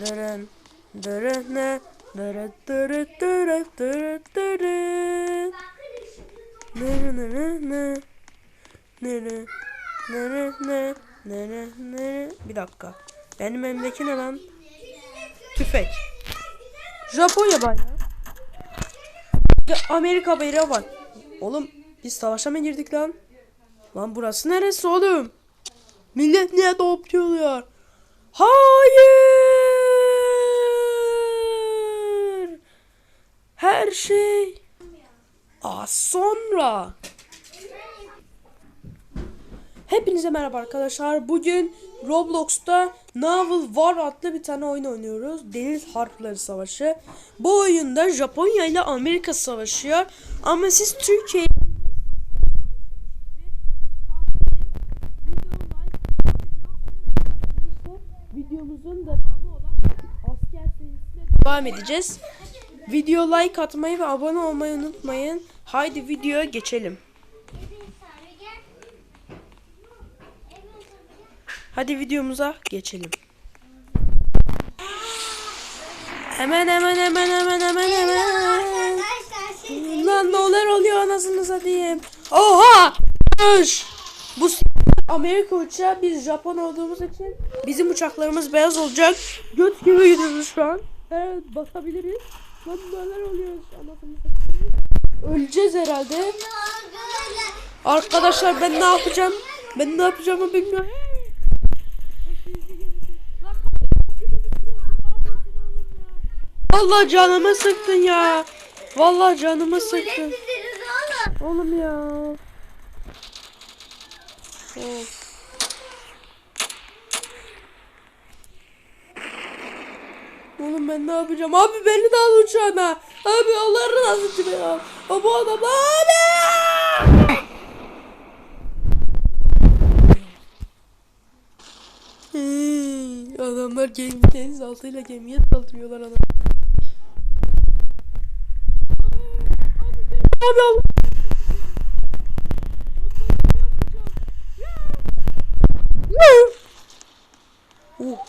Dırın. Dırın ne? Dırı dırı dırı dırı dırı. Nırı nırı nı. Nırı. Nırı nı. Nırı nırı. Bir dakika. Benim elimdeki ne lan? Tüfek. Japonya bayrağı. Ya Amerika bayrağı var. Oğlum biz savaşa mı girdik lan? Lan burası neresi oğlum? Millet niye topluyorlar? Hayır. Her şey az sonra. Hepinize merhaba arkadaşlar. Bugün Roblox'ta Naval War adlı bir tane oyun oynuyoruz. Deniz Harpları Savaşı. Bu oyunda Japonya ile Amerika savaşıyor. Ama siz Türkiye videomuzun devamı olan asker serisine devam edeceğiz. Video like atmayı ve abone olmayı unutmayın. Haydi videoya geçelim. Hadi videomuza geçelim. Hemen hemen hemen hemen hemen hemen. Lan neler oluyor anasını satayım. Oha! Üş! Bu Amerika uçağı biz Japon olduğumuz için bizim uçaklarımız beyaz olacak. Göt gibi gidiyoruz şu an. Evet basabiliriz. Lan neler oluyor anasını satayım. Öleceğiz herhalde. Arkadaşlar ben ne yapacağım? Ben ne yapacağımı bilmiyorum. Vallahi canımı sıktın ya. Vallahi canımı sıktın. Oğlum ya. Of. Oğlum ben ne yapacağım? Abi beni de al uçağına. Abi Allah razı olsun ya. Abi bu adam. Hey, adamlar gemi denizaltıyla gemiye saldırıyorlar adam. Abi Allah. Oh.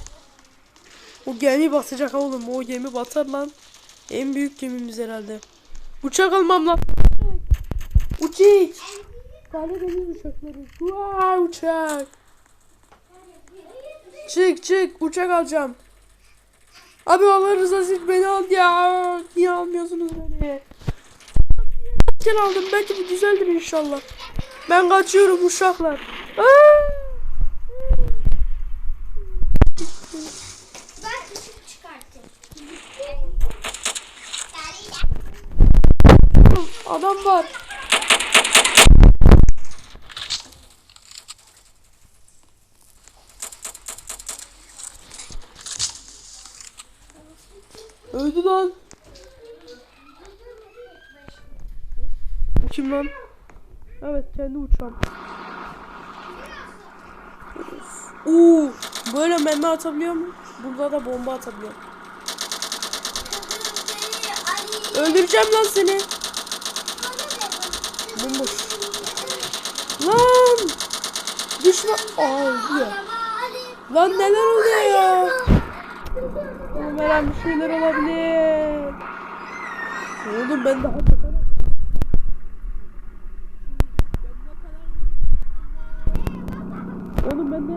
O gemi batacak oğlum. O gemi batar lan. En büyük gemimiz herhalde. Uçak almam lan. Uçak. Karadeniz uçakları. Vay uçak. Çık çık uçak alacağım. Abi Allah rızası için beni al ya. Niye almıyorsunuz beni? Ben aldım. Belki bu güzeldir inşallah. Ben kaçıyorum uşaklar. Aa! Adam var. Öldü lan. Kim lan? Evet kendi uçağım. Oo, böyle mermi atabiliyor mu? Burada da bomba atabiliyor. Öldüreceğim lan seni. Bomboş. Lan! Düşman. Aa, ya. Lan neler oluyor ya? Oğlum her bir şeyler olabilir. Oğlum ben daha Oğlum ben de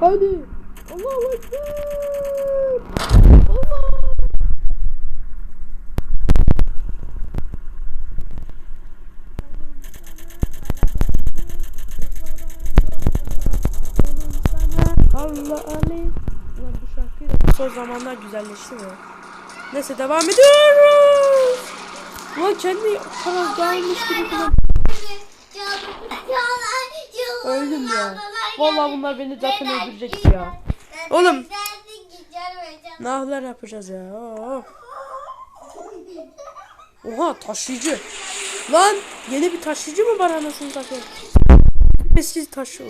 Hadi. Allahu Ekber. Allah. Allah Ali. Ulan bu şarkıyı da son zamanlar güzelleşti mi? Neyse devam ediyoruz. Ulan kendi kanal gelmiş gibi falan. Öldüm ya. Vallahi bunlar beni zaten öldürecek ya. Oğlum. Nahlar yapacağız ya. Oh. Oha taşıyıcı. Lan yeni bir taşıyıcı mı var anasını satayım? Eski taşı o.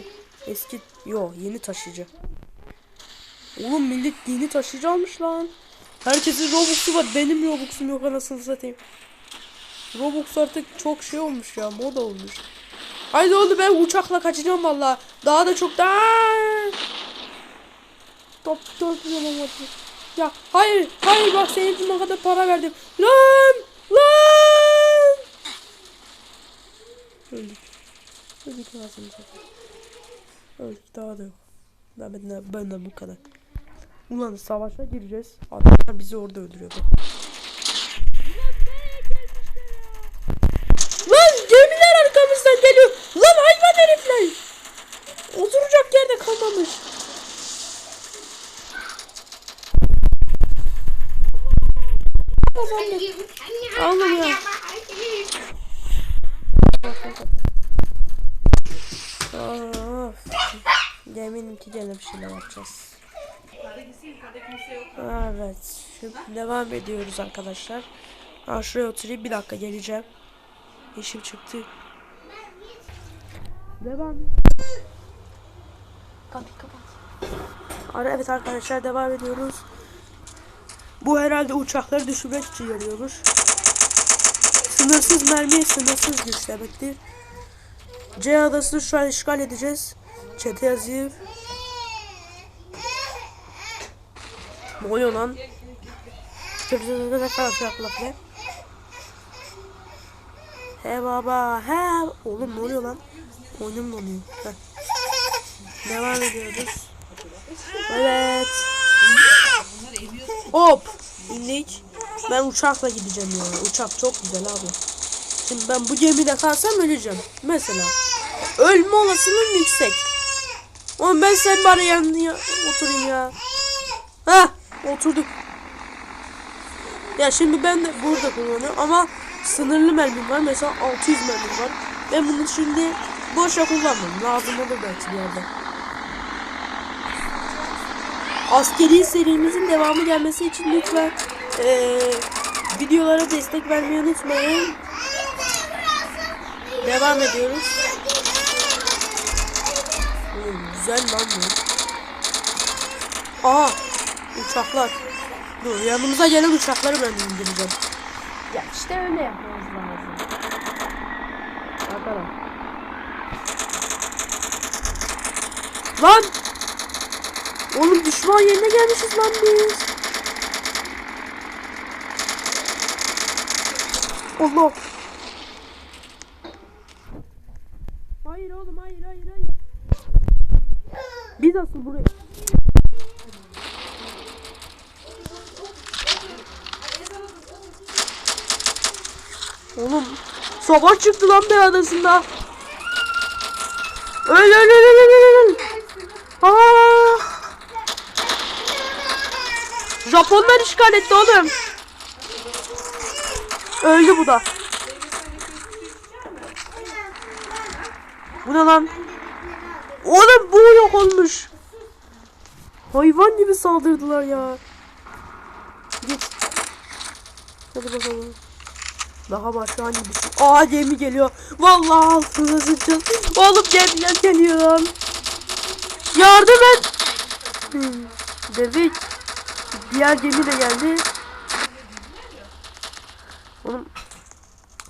Eski yo yeni taşıyıcı. Oğlum millet yeni taşıyıcı almış lan. Herkesin Robux'u var. Benim Robux'um yok anasını satayım. Robux artık çok şey olmuş ya moda olmuş. Haydi oğlum ben uçakla kaçacağım valla. Daha da çok daha. Top top yapamadım. Ya hayır hayır bak senin için ne kadar para verdim. Lan lan. Öldük. Öldük ağzımıza. Öldük daha da yok. Ben de, ben de bu kadar. Ulan savaşa gireceğiz. Adamlar bizi orada öldürüyordu. Lan gemiler arkamızdan geliyor. Lan hayvan herifler. Oturacak yerde kalmamış. Allah'ım ya. Of. Geminin iki gene bir şeyler yapacağız. Evet. Şimdi devam ediyoruz arkadaşlar. Ha, şuraya oturayım bir dakika geleceğim. İşim çıktı. Devam Kapat kapat. Evet arkadaşlar devam ediyoruz. Bu herhalde uçakları düşürmek için yarıyormuş. Sınırsız mermi sınırsız güç demektir. C adasını şu an işgal edeceğiz. Çete yazayım. Ne oluyor lan? He baba he oğlum ne oluyor lan? Oyunum donuyor. Devam ediyoruz. Evet. Hop. İndik. Ben uçakla gideceğim ya. Uçak çok güzel abi. Şimdi ben bu gemide kalsam öleceğim. Mesela. Ölme olasılığım yüksek. Oğlum ben sen bari yanına oturayım ya. Ha oturduk. Ya şimdi ben de burada kullanıyorum ama sınırlı mermim var. Mesela 600 mermim var. Ben bunu şimdi boşa kullanmam. Lazım olur belki bir yerde. Askeri serimizin devamı gelmesi için lütfen eee, videolara destek vermeyi unutmayın. Devam ediyoruz. Oo, güzel lan bu. Aa, uçaklar. Dur yanımıza gelen uçakları ben indireceğim. Ya işte öyle yapmamız lazım. Bakalım. Lan! Oğlum düşman yerine gelmişiz lan biz. Allah. Hayır oğlum hayır hayır hayır. Biz asıl buraya. Oğlum savaş çıktı lan bir adasında. Öl öl öl öl öl öl. Aa! Japonlar işgal etti oğlum. Öldü bu da. Bu ne lan? Oğlum bu yok olmuş. Hayvan gibi saldırdılar ya. Git. Hadi bakalım. Daha başka hangi bir şey? Aa gemi geliyor. Vallahi altına sıçacağız. Oğlum gemiler geliyor lan. Yardım et. Hmm. Dedik. Diğer gemi de geldi. Oğlum.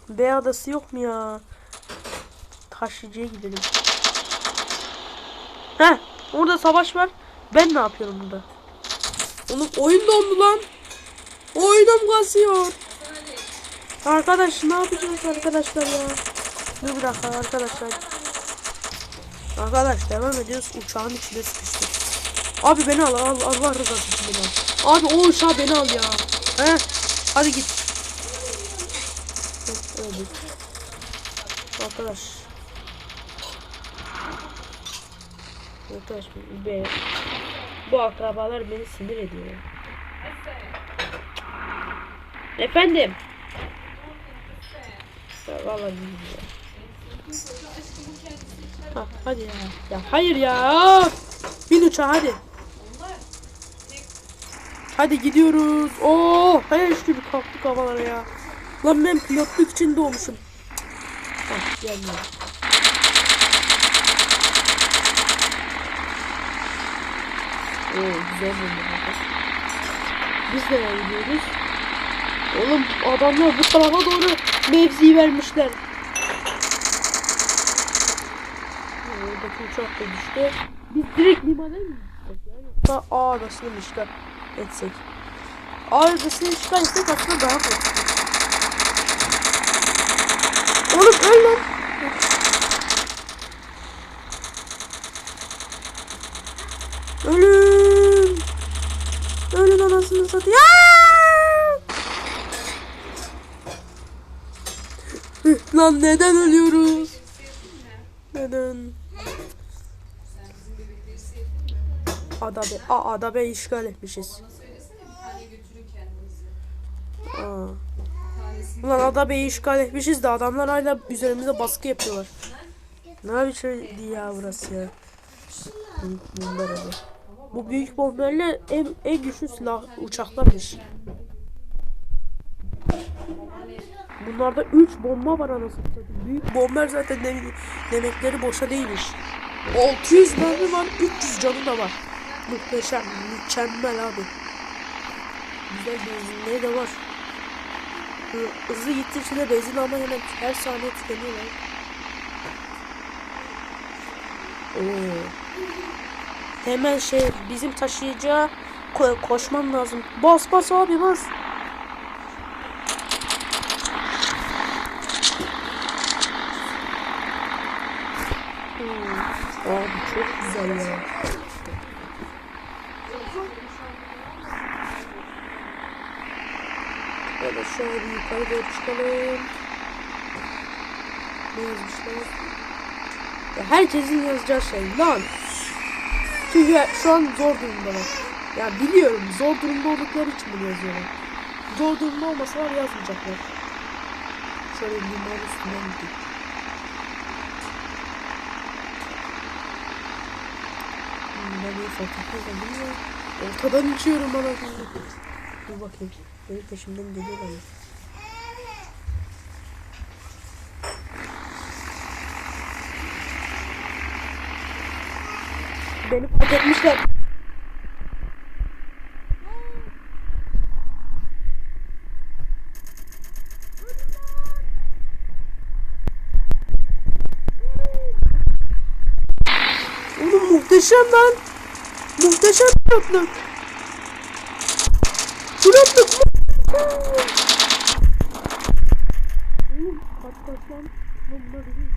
B adası yok mu ya? Taşlıcıya gidelim. Heh. Orada savaş var. Ben ne yapıyorum burada? Oğlum oyun dondu lan. Oyunum kasıyor. Arkadaş ne yapacağız arkadaşlar ya? Dur bir dakika arkadaşlar. Arkadaş devam ediyoruz. Uçağın içine sıkıştık. Abi beni al al Allah rızası için. Abi o uçağı beni al ya. He? Hadi git. Öldük. Arkadaş. Arkadaş be. Bu akrabalar beni sinir ediyor. Efendim. Vallahi bilmiyorum. Ha, hadi ya. Ya hayır ya. Bin uçağa hadi. Hadi gidiyoruz. Oo, hayal gibi kalktık havalara ya. Lan ben pilotluk için doğmuşum. Hah gelmiyor. Oo güzel bir Biz de gidiyoruz. Oğlum adamlar bu tarafa doğru mevzi vermişler. Oradaki uçak da düştü. Biz direkt limana mı gitsek ya? Yoksa A adasını mı işgal etsek? A adasını işgal etsek aslında daha kolay. Oğlum lan. Ölüm. Ölüm anasını satıyor. Lan neden ölüyoruz? Neden? Adabe, Aa, Adabe işgal etmişiz. Aa. Ulan Adabe'yi işgal etmişiz de adamlar hala üzerimize baskı yapıyorlar. Ne biçim ya burası ya. Büyük bomber abi. Bu büyük bomberler en, en güçlü silah uçaklarmış. Bunlarda 3 bomba var anasını satayım. Büyük bomber zaten dem- demekleri boşa değilmiş. 600 mermi var, 300 canı da var. Muhteşem, mükemmel abi. Güzel benzinleri de var. Hı- Hızlı gittikçe de benzin ama hemen her saniye tükeniyorlar. Oo. Hemen şey bizim taşıyacağı ko- koşmam lazım. Bas bas abi bas. Abi çok güzel ya. Böyle şöyle yukarı doğru çıkalım. Ne yazmışlar? Ya herkesin yazacağı şey lan. Çünkü şu an zor durumdalar. Ya biliyorum zor durumda oldukları için bunu yazıyorlar. Zor durumda olmasalar yazmayacaklar. Şöyle liman üstünden gidelim. Hmm, Ben iyi fark etmedim ya. Ortadan uçuyorum bana. Dur bakayım. Benim peşimden geliyorlar mı? Beni fark. Oğlum muhteşem lan. Muhteşem pilotlık. Mu? Oğlum kaç kaç lan. Lan bunlar mi?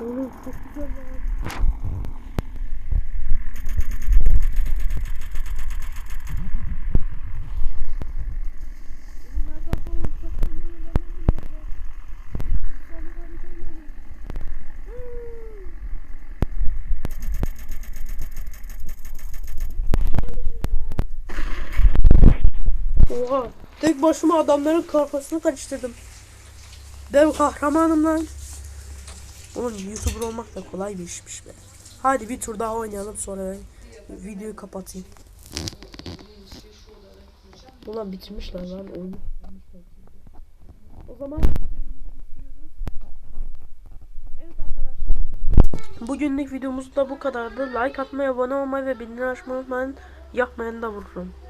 Oğlum çok güzel lan. Oha. Tek başıma adamların kafasını karıştırdım. Dev kahramanım lan. Oğlum YouTuber olmak da kolay bir işmiş be. Hadi bir tur daha oynayalım sonra ben videoyu kapatayım. Ulan bitirmişler lan oyunu. O zaman. Bugünlük videomuz da bu kadardı. Like atmayı, abone olmayı ve bildirim açmayı unutmayın. Yapmayanı da vururum.